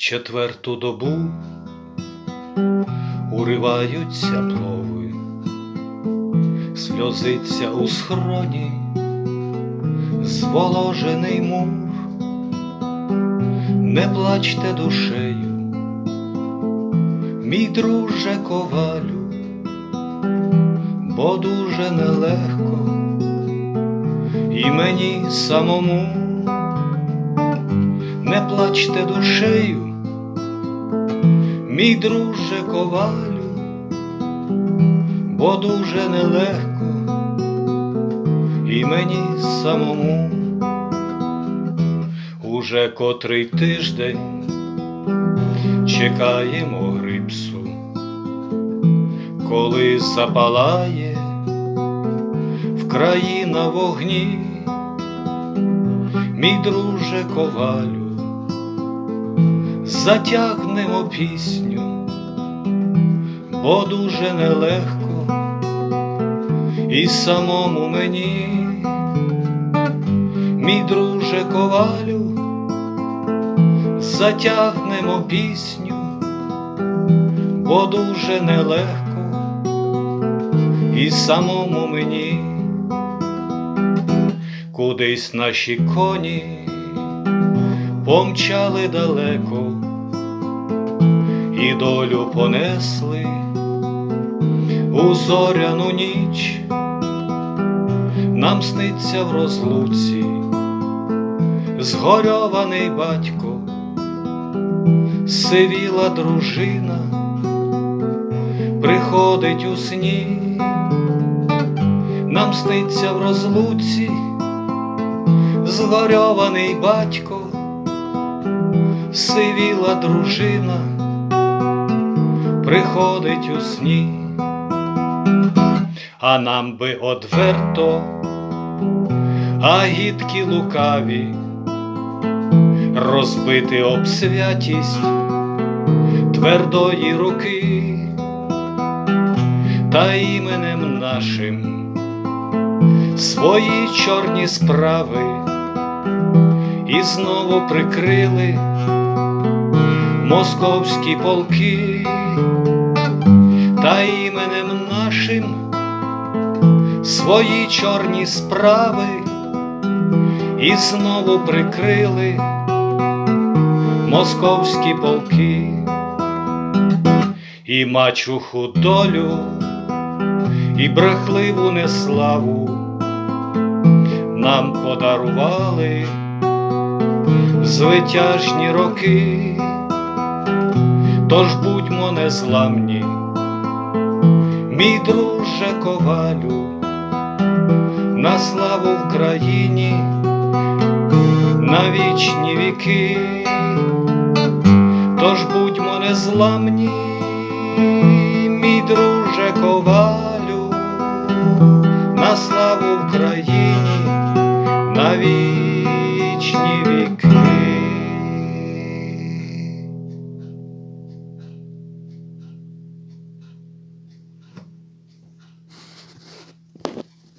четверту добу уриваються плови, сльозиться у схроні зволожений мур, не плачте душею, мій друже ковалю, бо дуже нелегко і мені самому. Не плачте душею, мій друже ковалю, бо дуже нелегко і мені самому. Уже котрий тиждень чекаємо грипсу, коли запалає в краї на вогні, мій друже ковалю затягнемо пісню, бо дуже нелегко і самому мені, мій друже ковалю, затягнемо пісню, бо дуже нелегко і самому мені, кудись наші коні помчали далеко і долю понесли у зоряну ніч, нам сниться в розлуці згорьований батько, сивіла дружина, приходить у сні, нам сниться в розлуці згорьований батько сивіла дружина, приходить у сні, а нам би одверто, а гідкі лукаві, розбити об святість твердої руки, та іменем нашим свої чорні справи. І знову прикрили московські полки, та іменем нашим свої чорні справи і знову прикрили московські полки, і мачуху долю, і брехливу неславу нам подарували звитяжні роки, тож будьмо незламні, мій друже ковалю, на славу в країні, на вічні віки, тож будьмо незламні, мій друже ковалю, на славу в країні